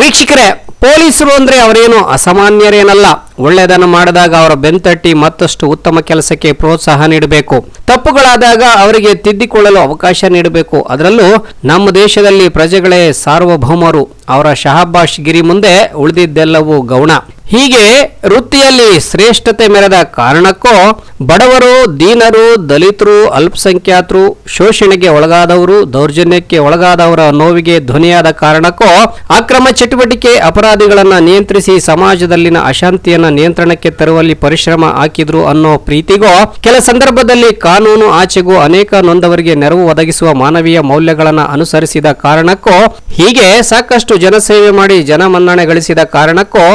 ವೀಕ್ಷಕರೇ, ಪೊಲೀಸರು ಅಂದರೆ ಅವರೇನು ಅಸಾಮಾನ್ಯರೇನಲ್ಲ. ಒಳ್ಳೆಯದನ್ನು ಮಾಡಿದಾಗ ಅವರ ಬೆಂತಟ್ಟಿ ಮತ್ತಷ್ಟು ಉತ್ತಮ ಕೆಲಸಕ್ಕೆ ಪ್ರೋತ್ಸಾಹ ನೀಡಬೇಕು. ತಪ್ಪುಗಳಾದಾಗ ಅವರಿಗೆ ತಿದ್ದಿಕೊಳ್ಳಲು ಅವಕಾಶ ನೀಡಬೇಕು. ಅದರಲ್ಲೂ ನಮ್ಮ ದೇಶದಲ್ಲಿ ಪ್ರಜೆಗಳೇ ಸಾರ್ವಭೌಮರು. ಅವರ ಶಹಬಾಷ್ ಗಿರಿ ಮುಂದೆ ಉಳಿದಿದ್ದೆಲ್ಲವೂ ಗೌಣ. ಹೀಗೆ ವೃತ್ತಿಯಲ್ಲಿ ಶ್ರೇಷ್ಠತೆ ಮೆರೆದ ಕಾರಣಕ್ಕೋ ಬಡವರು, ದೀನರು, ದಲಿತರು, ಅಲ್ಪಸಂಖ್ಯಾತರು, ಶೋಷಣೆಗೆ ಒಳಗಾದವರು, ದೌರ್ಜನ್ಯಕ್ಕೆ ಒಳಗಾದವರ ನೋವಿಗೆ ಧ್ವನಿಯಾದ ಕಾರಣಕ್ಕೋ ಅಕ್ರಮ ಚಟುವಟಿಕೆ ಅಪರಾಧಿಗಳನ್ನು ನಿಯಂತ್ರಿಸಿ ಸಮಾಜದಲ್ಲಿನ ಅಶಾಂತಿಯನ್ನ ನಿಯಂತ್ರಣಕ್ಕೆ ತರುವಲ್ಲಿ ಪರಿಶ್ರಮ ಹಾಕಿದ್ರು ಅನ್ನೋ ಪ್ರೀತಿಗೋ ಕೆಲ ಸಂದರ್ಭದಲ್ಲಿ ಕಾನೂನು ಆಚೆಗೂ ಅನೇಕ ನೊಂದವರಿಗೆ ನೆರವು ಒದಗಿಸುವ ಮಾನವೀಯ ಮೌಲ್ಯಗಳನ್ನು ಅನುಸರಿಸಿದ ಕಾರಣಕ್ಕೋ ಹೀಗೆ ಸಾಕಷ್ಟು ಜನಸೇವೆ ಮಾಡಿ ಜನಮನ್ನಣೆ ಗಳಿಸಿದ ಕಾರಣಕ್ಕೋ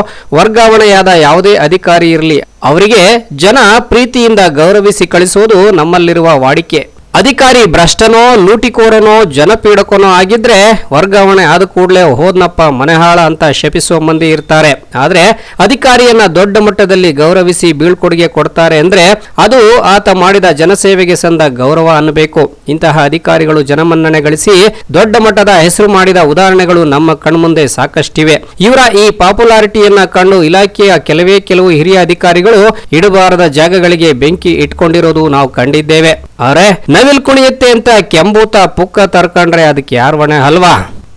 ವರ್ಗಾವಣೆಯಾದ ಯಾವುದೇ ಅಧಿಕಾರಿ ಇರಲಿ ಅವರಿಗೆ ಜನ ಪ್ರೀತಿಯಿಂದ ಗೌರವಿಸಿ ಕಳಿಸುವುದು ನಮ್ಮಲ್ಲಿರುವ ವಾಡಿಕೆ. ಅಧಿಕಾರಿ ಭ್ರಷ್ಟನೋ, ಲೂಟಿಕೋರನೋ, ಜನಪೀಡಕನೋ ಆಗಿದ್ರೆ ವರ್ಗಾವಣೆ ಆದ ಕೂಡಲೇ ಹೋದ್ನಪ್ಪ ಮನೆಹಾಳ ಅಂತ ಶಪಿಸುವ ಮಂದಿ ಇರ್ತಾರೆ. ಆದ್ರೆ ಅಧಿಕಾರಿಯನ್ನ ದೊಡ್ಡ ಮಟ್ಟದಲ್ಲಿ ಗೌರವಿಸಿ ಬೀಳ್ಕೊಡುಗೆ ಕೊಡ್ತಾರೆ ಅಂದ್ರೆ ಅದು ಆತ ಮಾಡಿದ ಜನಸೇವೆಗೆ ಸಂದ ಗೌರವ ಅನ್ನಬೇಕು. ಇಂತಹ ಅಧಿಕಾರಿಗಳು ಜನಮನ್ನಣೆ ಗಳಿಸಿ ದೊಡ್ಡ ಮಟ್ಟದ ಹೆಸರು ಮಾಡಿದ ಉದಾಹರಣೆಗಳು ನಮ್ಮ ಕಣ್ಮುಂದೆ ಸಾಕಷ್ಟಿವೆ. ಇವರ ಈ ಪಾಪ್ಯುಲಾರಿಟಿಯನ್ನ ಕಂಡು ಇಲಾಖೆಯ ಕೆಲವೇ ಕೆಲವು ಹಿರಿಯ ಅಧಿಕಾರಿಗಳು ಇಡಬಾರದ ಜಾಗಗಳಿಗೆ ಬೆಂಕಿ ಇಟ್ಕೊಂಡಿರೋದು ನಾವು ಕಂಡಿದ್ದೇವೆ. ಅರೆ ನವಿಲ್ ಕುಣಿಯುತ್ತೆ ಅಂತ ಕೆಂಬೂತ ಪುಕ್ಕ ತರ್ಕಂಡ್ರೆ ಅದಕ್ಕೆ ಯಾರು ಹೊಣೆ? ಅಲ್ವಾ?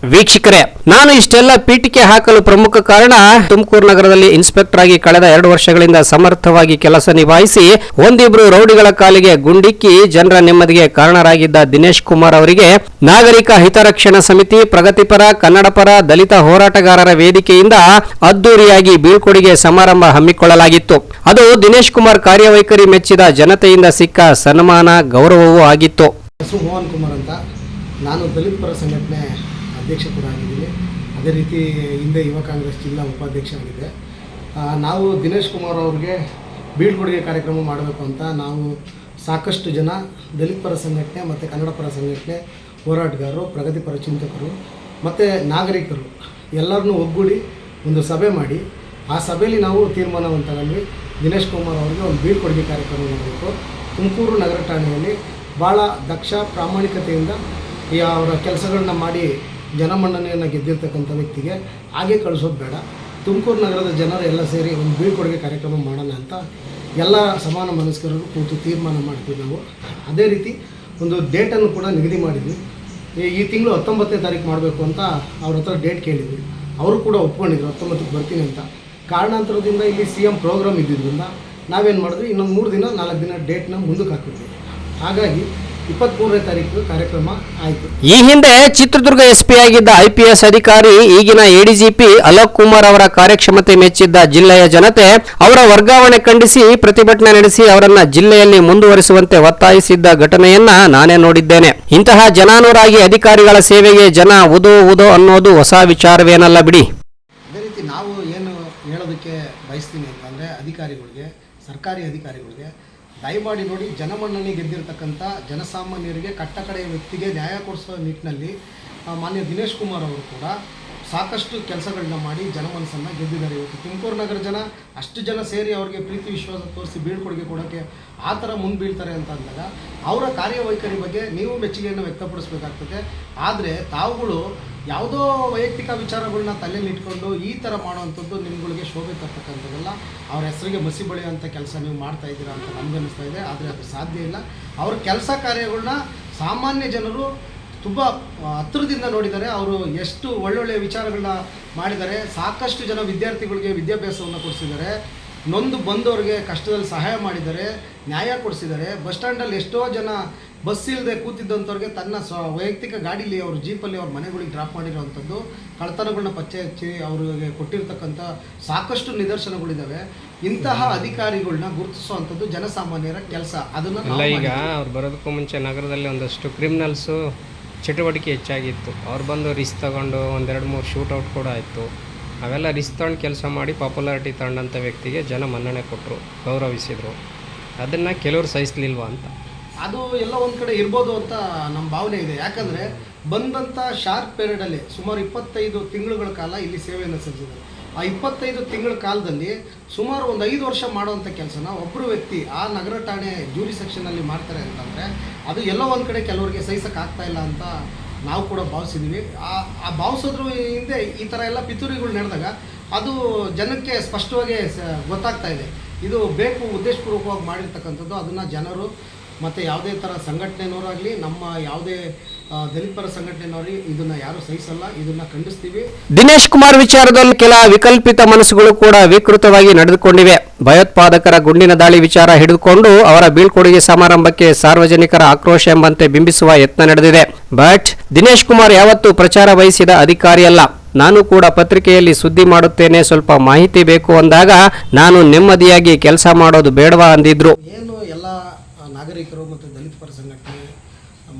ವೀಕ್ಷಕರೇ, ನಾನು ಇಷ್ಟೆಲ್ಲ ಪೀಠಿಕೆ ಹಾಕಲು ಪ್ರಮುಖ ಕಾರಣ ತುಮಕೂರು ನಗರದಲ್ಲಿ ಇನ್ಸ್ಪೆಕ್ಟರ್ ಆಗಿ ಕಳೆದ ಎರಡು ವರ್ಷಗಳಿಂದ ಸಮರ್ಥವಾಗಿ ಕೆಲಸ ನಿಭಾಯಿಸಿ ಒಂದಿಬ್ರು ರೌಡಿಗಳ ಕಾಲಿಗೆ ಗುಂಡಿಕ್ಕಿ ಜನರ ನೆಮ್ಮದಿಗೆ ಕಾರಣರಾಗಿದ್ದ ದಿನೇಶ್ ಕುಮಾರ್ ಅವರಿಗೆ ನಾಗರಿಕ ಹಿತರಕ್ಷಣಾ ಸಮಿತಿ, ಪ್ರಗತಿಪರ, ಕನ್ನಡಪರ, ದಲಿತ ಹೋರಾಟಗಾರರ ವೇದಿಕೆಯಿಂದ ಅದ್ದೂರಿಯಾಗಿ ಬೀಳ್ಕೊಡುಗೆ ಸಮಾರಂಭ ಹಮ್ಮಿಕೊಳ್ಳಲಾಗಿತ್ತು. ಅದು ದಿನೇಶ್ ಕುಮಾರ್ ಕಾರ್ಯವೈಖರಿ ಮೆಚ್ಚಿದ ಜನತೆಯಿಂದ ಸಿಕ್ಕ ಸನ್ಮಾನ, ಗೌರವವೂ ಆಗಿತ್ತು. ನಾನು ದಲಿತ ಪರ ಸಂಘಟನೆ ಅಧ್ಯಕ್ಷ ಕೂಡ ಆಗಿದ್ದೀನಿ. ಅದೇ ರೀತಿ ಹಿಂದೆ ಯುವ ಕಾಂಗ್ರೆಸ್ ಜಿಲ್ಲಾ ಉಪಾಧ್ಯಕ್ಷ ಆಗಿದೆ. ನಾವು ದಿನೇಶ್ ಕುಮಾರ್ ಅವ್ರಿಗೆ ಬೀಳ್ಕೊಡುಗೆ ಕಾರ್ಯಕ್ರಮ ಮಾಡಬೇಕು ಅಂತ ನಾವು ಸಾಕಷ್ಟು ಜನ ದಲಿತ ಪರ ಸಂಘಟನೆ ಮತ್ತು ಕನ್ನಡ ಪರ ಸಂಘಟನೆ ಹೋರಾಟಗಾರರು ಪ್ರಗತಿಪರ ಚಿಂತಕರು ಮತ್ತು ನಾಗರಿಕರು ಎಲ್ಲರನ್ನೂ ಒಗ್ಗೂಡಿ ಒಂದು ಸಭೆ ಮಾಡಿ ಆ ಸಭೆಯಲ್ಲಿ ನಾವು ತೀರ್ಮಾನವನ್ನು ತಗೊಂಡ್ವಿ ದಿನೇಶ್ ಕುಮಾರ್ ಅವರಿಗೆ ಒಂದು ಬೀಳ್ಕೊಡುಗೆ ಕಾರ್ಯಕ್ರಮ ಮಾಡಬೇಕು. ತುಮಕೂರು ನಗರ ಠಾಣೆಯಲ್ಲಿ ಭಾಳ ದಕ್ಷ ಪ್ರಾಮಾಣಿಕತೆಯಿಂದ ಈ ಅವರ ಕೆಲಸಗಳನ್ನ ಮಾಡಿ ಜನಮನ್ನಣೆಯನ್ನು ಗೆದ್ದಿರ್ತಕ್ಕಂಥ ವ್ಯಕ್ತಿಗೆ ಹಾಗೆ ಕಳಿಸೋದು ಬೇಡ. ತುಮಕೂರು ನಗರದ ಜನರು ಎಲ್ಲ ಸೇರಿ ಒಂದು ಬೀಳ್ಕೊಡುಗೆ ಕಾರ್ಯಕ್ರಮ ಮಾಡೋಣ ಅಂತ ಎಲ್ಲ ಸಮಾನ ಮನಸ್ಕರರು ಕೂತು ತೀರ್ಮಾನ ಮಾಡ್ತೀವಿ ನಾವು. ಅದೇ ರೀತಿ ಒಂದು ಡೇಟನ್ನು ಕೂಡ ನಿಗದಿ ಮಾಡಿದ್ವಿ. ಈ- ತಿಂಗಳು ಹತ್ತೊಂಬತ್ತನೇ ತಾರೀಕು ಮಾಡಬೇಕು ಅಂತ ಅವ್ರ ಹತ್ರ ಡೇಟ್ ಕೇಳಿದ್ವಿ. ಅವರು ಕೂಡ ಒಪ್ಕೊಂಡಿದ್ರು, ಹತ್ತೊಂಬತ್ತಕ್ಕೆ ಬರ್ತೀನಿ ಅಂತ. ಕಾರಣಾಂತರದಿಂದ ಇಲ್ಲಿ ಸಿ ಎಂ ಪ್ರೋಗ್ರಾಮ್ ಇದ್ದಿದ್ದರಿಂದ ನಾವೇನು ಮಾಡಿದ್ವಿ, ಇನ್ನೊಂದು ಮೂರು ದಿನ, ನಾಲ್ಕು ದಿನ ಡೇಟ್ನ ಮುಂದಕ್ಕೆ ಹಾಕಿದ್ವಿ. ಹಾಗಾಗಿ ಇಪ್ಪತ್ತ್ಮೂರನೇ ತಾರೀಕು ಕಾರ್ಯಕ್ರಮ ಆಯಿತು. ಈ ಹಿಂದೆ ಚಿತ್ರದುರ್ಗ ಎಸ್ಪಿ ಆಗಿದ್ದ ಐಪಿಎಸ್ ಅಧಿಕಾರಿ ಈಗಿನ ಎಡಿಜಿಪಿ ಅಲೋಕ್ ಕುಮಾರ್ ಅವರ ಕಾರ್ಯಕ್ಷಮತೆ ಮೆಚ್ಚಿದ್ದ ಜಿಲ್ಲೆಯ ಜನತೆ ಅವರ ವರ್ಗಾವಣೆ ಖಂಡಿಸಿ ಪ್ರತಿಭಟನೆ ನಡೆಸಿ ಅವರನ್ನ ಜಿಲ್ಲೆಯಲ್ಲಿ ಮುಂದುವರಿಸುವಂತೆ ಒತ್ತಾಯಿಸಿದ್ದ ಘಟನೆಯನ್ನ ನಾನೇ ನೋಡಿದ್ದೇನೆ. ಇಂತಹ ಜನಾನುರಾಗಿ ಅಧಿಕಾರಿಗಳ ಸೇವೆಗೆ ಜನ ಉದೋ ಉದೋ ಅನ್ನೋದು ಹೊಸ ವಿಚಾರವೇನಲ್ಲ ಬಿಡಿ. ಅದೇ ರೀತಿ ನಾವು ಏನು ಹೇಳೋದಕ್ಕೆ ಬಯಸ್ತೀನಿ ಅಂತಂದರೆ ಅಧಿಕಾರಿಗಳಿಗೆ ಸರ್ಕಾರಿ ಅಧಿಕಾರಿಗಳಿಗೆ ದಯಮಾಡಿ ನೋಡಿ, ಜನಮನ್ನಣೆ ಗೆದ್ದಿರ್ತಕ್ಕಂಥ ಜನಸಾಮಾನ್ಯರಿಗೆ ಕಟ್ಟಕಡೆಯ ವ್ಯಕ್ತಿಗೆ ನ್ಯಾಯ ಕೊಡಿಸೋ ನಿಟ್ಟಿನಲ್ಲಿ ಮಾನ್ಯ ದಿನೇಶ್ ಕುಮಾರ್ ಅವರು ಕೂಡ ಸಾಕಷ್ಟು ಕೆಲಸಗಳನ್ನ ಮಾಡಿ ಜನಮನಸ್ಸನ್ನು ಗೆದ್ದಿದ್ದಾರೆ. ಇವತ್ತು ತುಮಕೂರು ನಗರ ಜನ ಅಷ್ಟು ಜನ ಸೇರಿ ಅವ್ರಿಗೆ ಪ್ರೀತಿ, ವಿಶ್ವಾಸ ತೋರಿಸಿ ಬೀಳ್ಕೊಡುಗೆ ಕೊಡೋಕ್ಕೆ ಆ ಥರ ಮುಂದೆ ಬೀಳ್ತಾರೆ ಅಂತ ಅಂದಾಗ, ಅವರ ಕಾರ್ಯವೈಖರಿ ಬಗ್ಗೆ ನೀವು ಮೆಚ್ಚುಗೆಯನ್ನು ವ್ಯಕ್ತಪಡಿಸಬೇಕಾಗ್ತದೆ. ಆದರೆ ತಾವುಗಳು ಯಾವುದೋ ವೈಯಕ್ತಿಕ ವಿಚಾರಗಳನ್ನ ತಲೆಯಲ್ಲಿ ಇಟ್ಕೊಂಡು ಈ ಥರ ಮಾಡುವಂಥದ್ದು ನಿಮ್ಗಳಿಗೆ ಶೋಭೆ ತರ್ತಕ್ಕಂಥದ್ದಲ್ಲ. ಅವ್ರ ಹೆಸರಿಗೆ ಮಸಿ ಬಳಿಯುವಂಥ ಕೆಲಸ ನೀವು ಮಾಡ್ತಾ ಇದ್ದೀರಾ ಅಂತ ನಮ್ಗೆ ಅನ್ನಿಸ್ತಾ ಇದೆ, ಆದರೆ ಅದು ಸಾಧ್ಯ ಇಲ್ಲ. ಅವ್ರ ಕೆಲಸ ಕಾರ್ಯಗಳನ್ನ ಸಾಮಾನ್ಯ ಜನರು ತುಂಬ ಹತ್ತಿರದಿಂದ ನೋಡಿದ್ದಾರೆ ಅವರು ಎಷ್ಟು ಒಳ್ಳೊಳ್ಳೆಯ ವಿಚಾರಗಳನ್ನ ಮಾಡಿದ್ದಾರೆ ಸಾಕಷ್ಟು ಜನ ವಿದ್ಯಾರ್ಥಿಗಳಿಗೆ ವಿದ್ಯಾಭ್ಯಾಸವನ್ನು ಕೊಡಿಸಿದ್ದಾರೆ. ನೊಂದು ಬಂದವರಿಗೆ ಕಷ್ಟದಲ್ಲಿ ಸಹಾಯ ಮಾಡಿದ್ದಾರೆ. ನ್ಯಾಯ ಕೊಡಿಸಿದ್ದಾರೆ. ಬಸ್ ಸ್ಟ್ಯಾಂಡಲ್ಲಿ ಎಷ್ಟೋ ಜನ ಬಸ್ ಇಲ್ಲದೆ ಕೂತಿದ್ದಂಥವ್ರಿಗೆ ತನ್ನ ಸ್ವ ವೈಯಕ್ತಿಕ ಗಾಡೀಲಿ ಅವ್ರ ಜೀಪಲ್ಲಿ ಅವ್ರ ಮನೆಗಳಿಗೆ ಡ್ರಾಪ್ ಮಾಡಿರೋವಂಥದ್ದು ಕಳ್ತನಗಳನ್ನ ಪಚ್ಚೆ ಹಚ್ಚಿ ಅವ್ರಿಗೆ ಕೊಟ್ಟಿರ್ತಕ್ಕಂಥ ಸಾಕಷ್ಟು ನಿದರ್ಶನಗಳಿದ್ದಾವೆ ಇಂತಹ ಅಧಿಕಾರಿಗಳನ್ನ ಗುರುತಿಸುವಂಥದ್ದು ಜನಸಾಮಾನ್ಯರ ಕೆಲಸ. ಅದನ್ನು ಈಗ ಅವ್ರು ಬರೋದಕ್ಕೂ ಮುಂಚೆ ನಗರದಲ್ಲಿ ಒಂದಷ್ಟು ಕ್ರಿಮಿನಲ್ಸು ಚಟುವಟಿಕೆ ಹೆಚ್ಚಾಗಿತ್ತು. ಅವ್ರು ಬಂದು ರಿಸ್ಕ್ ತಗೊಂಡು ಒಂದೆರಡು ಮೂರು ಶೂಟೌಟ್ ಕೂಡ ಆಯಿತು. ಅವೆಲ್ಲ ರಿಸ್ಕ್ ತಗೊಂಡು ಕೆಲಸ ಮಾಡಿ ಪಾಪ್ಯುಲಾರಿಟಿ ತಗೊಂಡಂಥ ವ್ಯಕ್ತಿಗೆ ಜನ ಮನ್ನಣೆ ಕೊಟ್ಟರು ಗೌರವಿಸಿದರು. ಅದನ್ನು ಕೆಲವರು ಸಹಿಸ್ಲಿಲ್ವಾ ಅಂತ. ಅದು ಎಲ್ಲ ಒಂದು ಕಡೆ ಇರ್ಬೋದು ಅಂತ ನಮ್ಮ ಭಾವನೆ ಇದೆ. ಯಾಕಂದರೆ ಬಂದಂಥ ಶಾರ್ಪ್ ಪೀರಿಯಡಲ್ಲಿ ಸುಮಾರು ಇಪ್ಪತ್ತೈದು ತಿಂಗಳುಗಳ ಕಾಲ ಇಲ್ಲಿ ಸೇವೆಯನ್ನು ಸಲ್ಲಿಸಿದ್ದಾರೆ. ಆ ಇಪ್ಪತ್ತೈದು ತಿಂಗಳ ಕಾಲದಲ್ಲಿ ಸುಮಾರು ಒಂದು ಐದು ವರ್ಷ ಮಾಡುವಂಥ ಕೆಲಸನ ಒಬ್ಬರು ವ್ಯಕ್ತಿ ಆ ನಗರ ಠಾಣೆ ಜ್ಯೂರಿ ಸೆಕ್ಷನಲ್ಲಿ ಮಾಡ್ತಾರೆ ಅಂತಂದರೆ ಅದು ಎಲ್ಲೋ ಒಂದು ಕಡೆ ಕೆಲವರಿಗೆ ಸಹಿಸಕ್ಕೆ ಆಗ್ತಾ ಇಲ್ಲ ಅಂತ ನಾವು ಕೂಡ ಭಾವಿಸಿದ್ದೀವಿ ಆ ಆ ಭಾವಿಸೋದ್ರ ಹಿಂದೆ ಈ ಥರ ಎಲ್ಲ ಪಿತೂರಿಗಳು ನಡೆದಾಗ ಅದು ಜನಕ್ಕೆ ಸ್ಪಷ್ಟವಾಗಿ ಗೊತ್ತಾಗ್ತಾ ಇದೆ. ಇದು ಬೇಕು ಉದ್ದೇಶಪೂರ್ವಕವಾಗಿ ಮಾಡಿರ್ತಕ್ಕಂಥದ್ದು. ಅದನ್ನು ಜನರು ಮತ್ತು ಯಾವುದೇ ಥರ ಸಂಘಟನೆಯವರಾಗಲಿ ನಮ್ಮ ಯಾವುದೇ ದಲಿತರ ಸಂಘಟನೆಯವರಿಗೆ ಇದನ್ನು ಯಾರು ಸಹಿಸಲ್ಲ, ಇದನ್ನು ಖಂಡಿಸ್ತೀವಿ. ದಿನೇಶ್ ಕುಮಾರ್ ವಿಚಾರದಲ್ಲಿ ಕೆಲ ವಿಕಲ್ಪಿತ ಮನಸ್ಸುಗಳು ಕೂಡ ವಿಕೃತವಾಗಿ ನಡೆದುಕೊಂಡಿವೆ. ಭಯೋತ್ಪಾದಕರ ಗುಂಡಿನ ದಾಳಿ ವಿಚಾರ ಹಿಡಿದುಕೊಂಡು ಅವರ ಬೀಳ್ಕೊಡುಗೆ ಸಮಾರಂಭಕ್ಕೆ ಸಾರ್ವಜನಿಕರ ಆಕ್ರೋಶ ಎಂಬಂತೆ ಬಿಂಬಿಸುವ ಯತ್ನ ನಡೆದಿದೆ. ಬಟ್ ದಿನೇಶ್ ಕುಮಾರ್ ಯಾವತ್ತೂ ಪ್ರಚಾರ ವಹಿಸಿದ ಅಧಿಕಾರಿಯಲ್ಲ. ನಾನು ಕೂಡ ಪತ್ರಿಕೆಯಲ್ಲಿ ಸುದ್ದಿ ಮಾಡುತ್ತೇನೆ, ಸ್ವಲ್ಪ ಮಾಹಿತಿ ಬೇಕು ಅಂದಾಗ ನಾನು ನೆಮ್ಮದಿಯಾಗಿ ಕೆಲಸ ಮಾಡೋದು ಬೇಡವಾ ಅಂದಿದ್ರು. ಏನು ಎಲ್ಲ ನಾಗರಿಕರು ಮತ್ತು ದಲಿತ ಪರ ಸಂಘಟನೆ,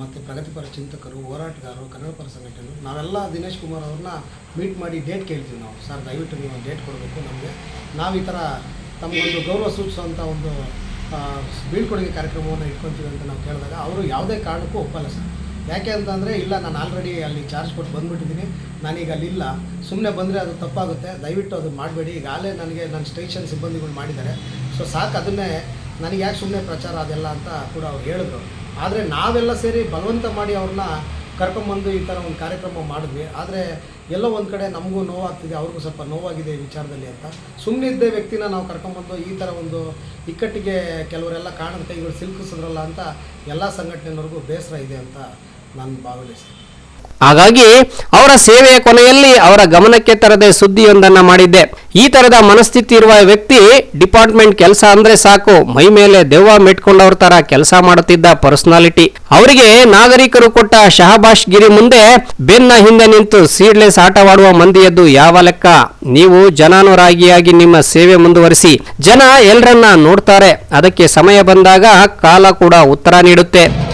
ಮತ್ತು ಪ್ರಗತಿಪರ ಚಿಂತಕರು, ಹೋರಾಟಗಾರರು, ಕನ್ನಡ ಪರ ಸಂಘಟನೆ ನಾವೆಲ್ಲ ದಿನೇಶ್ ಕುಮಾರ್ ಅವ್ರನ್ನ ಮೀಟ್ ಮಾಡಿ ಡೇಟ್ ಕೇಳ್ತೀವಿ ನಾವು. ಸರ್, ದಯವಿಟ್ಟು ನೀವು ಡೇಟ್ ಕೊಡಬೇಕು ನಮಗೆ. ನಾವು ಈ ಥರ ತಮಗೊಂದು ಗೌರವ ಸೂಚಿಸುವಂಥ ಒಂದು ಬೀಳ್ಕೊಡುಗೆ ಕಾರ್ಯಕ್ರಮವನ್ನು ಇಟ್ಕೊತೀವಿ ಅಂತ ನಾವು ಕೇಳಿದಾಗ ಅವರು ಯಾವುದೇ ಕಾರಣಕ್ಕೂ ಒಪ್ಪಲ್ಲ ಸರ್. ಯಾಕೆ ಅಂತಂದರೆ ಇಲ್ಲ, ನಾನು ಆಲ್ರೆಡಿ ಅಲ್ಲಿ ಚಾರ್ಜ್ ಕೊಟ್ಟು ಬಂದುಬಿಟ್ಟಿದ್ದೀನಿ, ನಾನೀಗ ಅಲ್ಲಿ ಇಲ್ಲ ಸುಮ್ಮನೆ ಬಂದರೆ ಅದು ತಪ್ಪಾಗುತ್ತೆ. ದಯವಿಟ್ಟು ಅದು ಮಾಡಬೇಡಿ. ಈಗಾಗಲೇ ನನಗೆ ನನ್ನ ಸ್ಟೇಷನ್ ಸಿಬ್ಬಂದಿಗಳು ಮಾಡಿದ್ದಾರೆ. ಸೊ ಸಾಕು, ಅದನ್ನೇ ನನಗೆ ಯಾಕೆ ಸುಮ್ಮನೆ ಪ್ರಚಾರ ಅದೆಲ್ಲ ಅಂತ ಕೂಡ ಅವ್ರು ಹೇಳಿದ್ರು. ಆದರೆ ನಾವೆಲ್ಲ ಸೇರಿ ಬಲವಂತ ಮಾಡಿ ಅವ್ರನ್ನ ಕರ್ಕೊಂಬಂದು ಈ ಥರ ಒಂದು ಕಾರ್ಯಕ್ರಮ ಮಾಡಿದ್ವಿ. ಆದರೆ ಎಲ್ಲೋ ಒಂದು ಕಡೆ ನಮಗೂ ನೋವಾಗ್ತಿದೆ, ಅವ್ರಿಗೂ ಸ್ವಲ್ಪ ನೋವಾಗಿದೆ ಈ ವಿಚಾರದಲ್ಲಿ ಅಂತ. ಸುಮ್ಮನೆ ಇದ್ದ ವ್ಯಕ್ತಿನ ನಾವು ಕರ್ಕೊಂಬಂದು ಈ ಥರ ಒಂದು ಇಕ್ಕಟ್ಟಿಗೆ ಕೆಲವರೆಲ್ಲ ಕಾಣುತ್ತೆ ಇವರು ಸಿಲುಕಿಸಿದ್ರಲ್ಲ ಅಂತ ಎಲ್ಲ ಸಂಘಟನೆಯವ್ರಿಗೂ ಬೇಸರ ಇದೆ ಅಂತ ನಾನು ಭಾವಿಸ್ತೇನೆ ಹಾಗಾಗಿ ಅವರ ಸೇವೆಯ ಕೊನೆಯಲ್ಲಿ ಅವರ ಗಮನಕ್ಕೆ ತರದೆ ಸುದ್ದಿಯೊಂದನ್ನ ಮಾಡಿದ್ದೆ. ಈ ತರದ ಮನಸ್ಥಿತಿ ಇರುವ ವ್ಯಕ್ತಿ ಡಿಪಾರ್ಟ್ಮೆಂಟ್ ಕೆಲಸ ಅಂದ್ರೆ ಸಾಕು, ಮೈ ಮೇಲೆ ದೆವ್ವ ಮೆಟ್ಕೊಂಡವ್ರ ತರ ಕೆಲಸ ಮಾಡುತ್ತಿದ್ದ ಪರ್ಸನಾಲಿಟಿ. ಅವರಿಗೆ ನಾಗರಿಕರು ಕೊಟ್ಟ ಶಹಬಾಷ್ ಗಿರಿ ಮುಂದೆ ಬೆನ್ನ ಹಿಂದೆ ನಿಂತು ಸೀಡ್ಲೆಸ್ ಆಟವಾಡುವ ಮಂದಿಯದ್ದು ಯಾವ ಲೆಕ್ಕ? ನೀವು ಜನಾನುರಾಗಿಯಾಗಿ ನಿಮ್ಮ ಸೇವೆ ಮುಂದುವರಿಸಿ. ಜನ ಎಲ್ಲರನ್ನ ನೋಡ್ತಾರೆ. ಅದಕ್ಕೆ ಸಮಯ ಬಂದಾಗ ಕಾಲ ಕೂಡ ಉತ್ತರ ನೀಡುತ್ತೆ.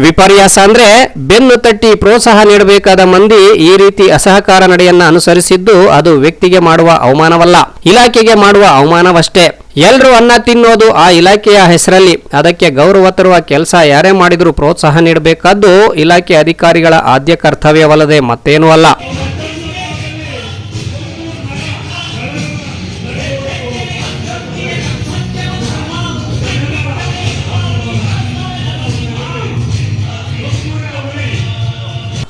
ವಿಪರ್ಯಾಸ ಅಂದ್ರೆ ಬೆನ್ನು ತಟ್ಟಿ ಪ್ರೋತ್ಸಾಹ ನೀಡಬೇಕಾದ ಮಂದಿ ಈ ರೀತಿ ಅಸಹಕಾರ ನಡೆಯನ್ನ ಅನುಸರಿಸಿದ್ದು ಅದು ವ್ಯಕ್ತಿಗೆ ಮಾಡುವ ಅವಮಾನವಲ್ಲ. ಇಲಾಖೆಗೆ ಮಾಡುವ ಅವಮಾನವಷ್ಟೇ. ಎಲ್ಲರೂ ಅನ್ನ ತಿನ್ನೋದು ಆ ಇಲಾಖೆಯ ಹೆಸರಲ್ಲಿ. ಅದಕ್ಕೆ ಗೌರವ ತರುವ ಕೆಲಸ ಯಾರೇ ಮಾಡಿದರೂ ಪ್ರೋತ್ಸಾಹ ನೀಡಬೇಕಾದ್ದು ಇಲಾಖೆ ಅಧಿಕಾರಿಗಳ ಆದ್ಯ ಕರ್ತವ್ಯವಲ್ಲದೆ ಮತ್ತೇನೂ ಅಲ್ಲ.